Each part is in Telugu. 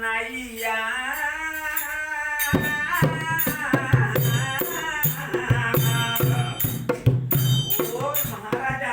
నయ్యా ఓ మహారాజా.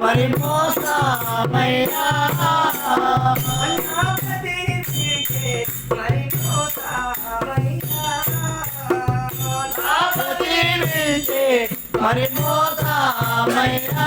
మరి మోసమయ్యా వింటే మరి మోసమయ్యా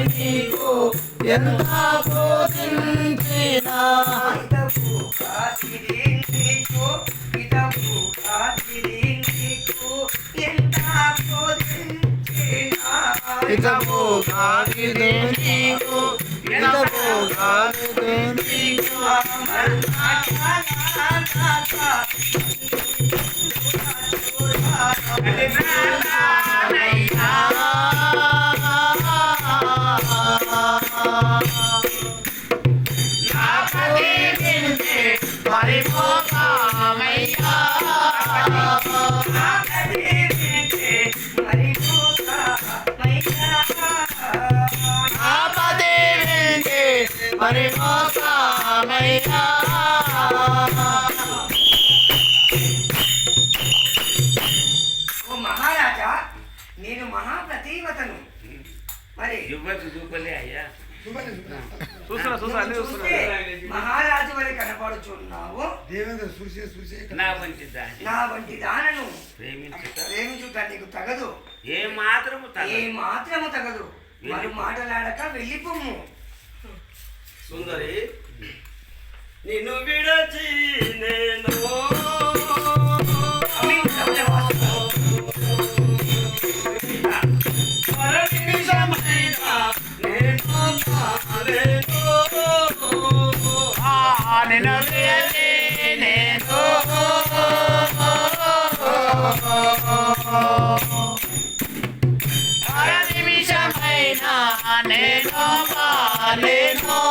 ఇతము కాదిదే నీకు ఇతము కాదిదే నీకు ఓ మహారాజా నేను మహాప్రతివతను మరి చూపలే అయ్యా. చూస్తున్నా చూస్తున్నా అన్ని చూస్తున్నా. చూస్తే మహారాజు వలె కనపడుచున్నావు. దేవేంద్ర చూసే చూసే. నా వంటి దాని. నా వంటి దానను ప్రేమించుట ప్రేమించుట నీకు తగదు. ఏ మాత్రము ఏ తగదు. మాత్రము తగదు. మరి మాటలాడక వెళ్ళిపోము. సుందరి. నిన్ను విడచి నేను నేను నేను.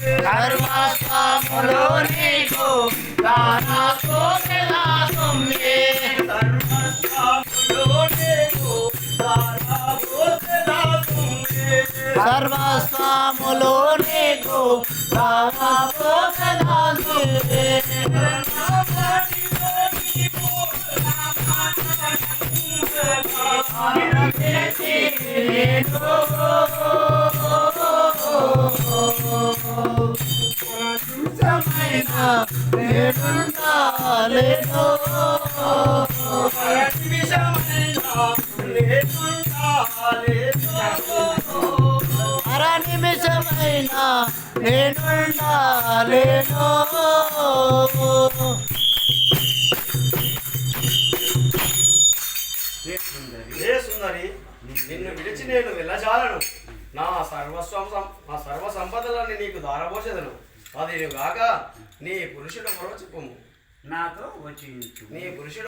धर्मा सामलोने को गाना నీకు రామపోకనాలి నేనుండాలేను అర నిమిషమైనా నేనుండాలేను ఏ సుందరి? నిన్ను విడిచి నేను వెళ్ళజాలను. నా సర్వస్వం సం- నా సర్వ సంపదలన్నీ నీకు దారబోసేదను అది కాక నీ పురుషుడు చెప్పుము నాతో వచ్చించు నీ పురుషుడు